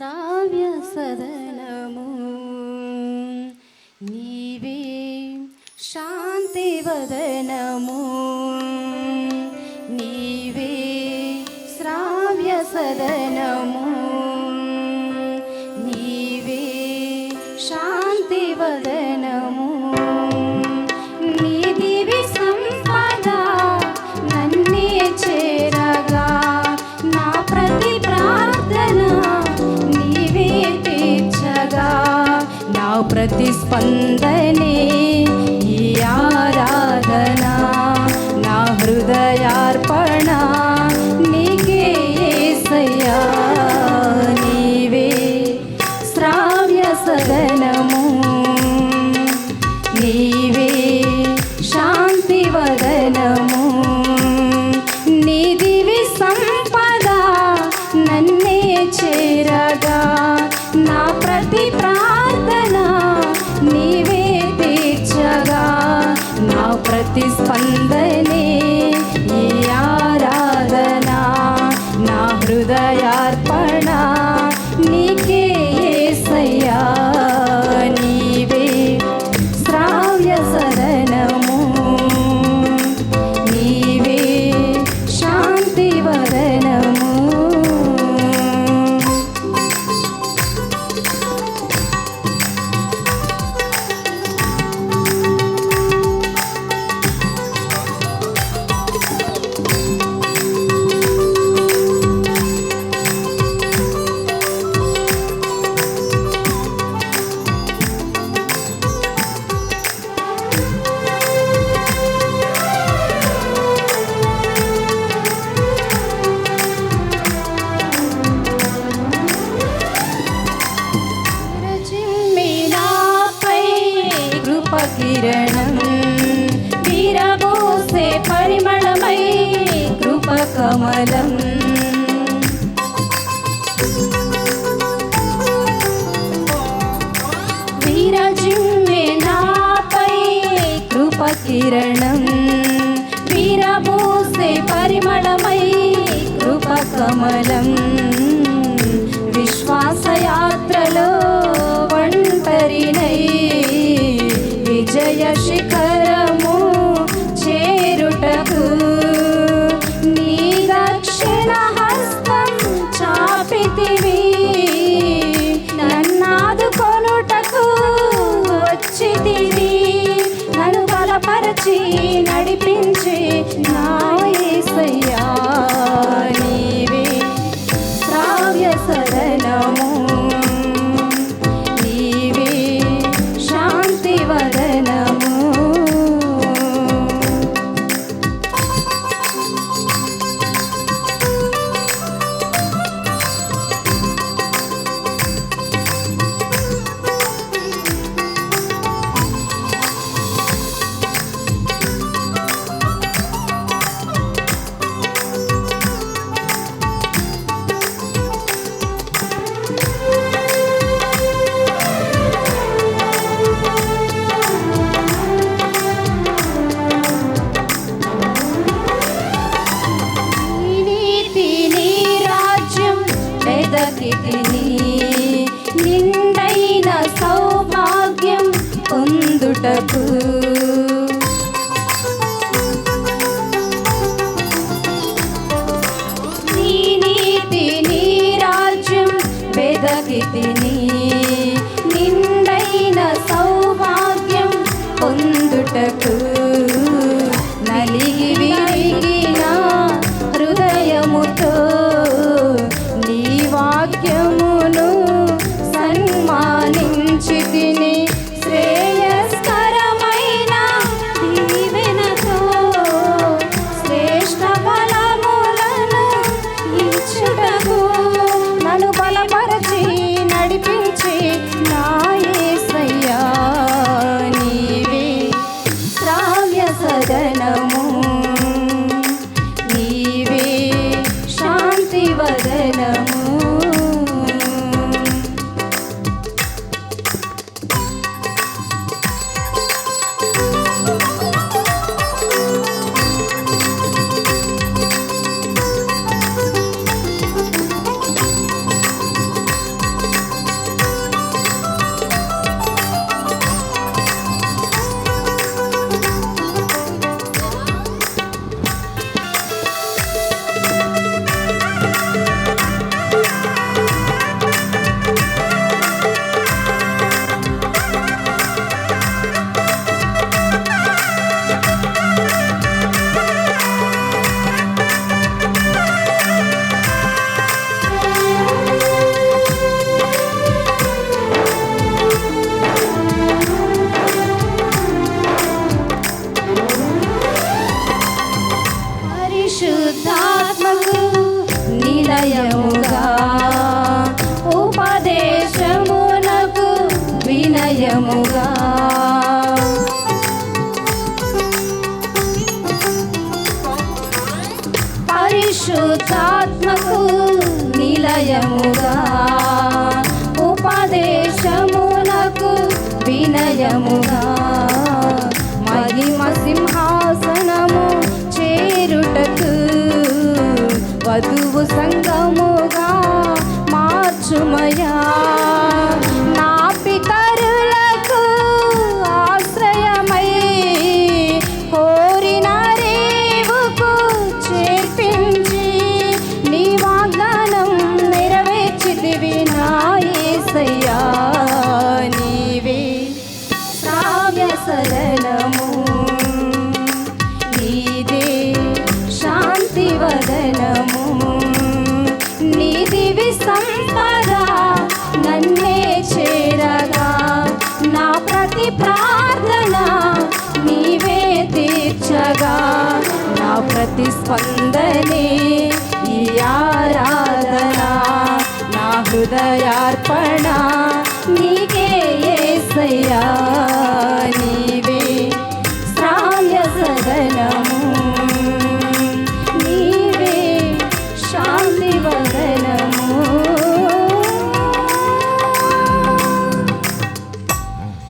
శ్రావ్య సదనము. నీవే శాంతి వదనము. నీవే శ్రావ్య సదనము. स्पन्दने आराधना ना हृदयार्पणा பந்தலே కృపాకిరణం వీరబోసే పరిమళమై కృపకమలం వీరజిమ్మే నాపై కృపకిరణం వీరబోసే పరిమళమై baby. ప్రభు నీ నీతి నీ రాజ్యం వెదకితి వినయముగా. ఉపదేశమునకు వినయముగా. పరిశుద్ధాత్మకు నిలయముగా. ఉపదేశమునకు వినయముగా. మహిమ సింహ ప్రతిస్పందనే ఈ ఆరాధన నా హృదయార్పణ నీకే ఏసయ్యా.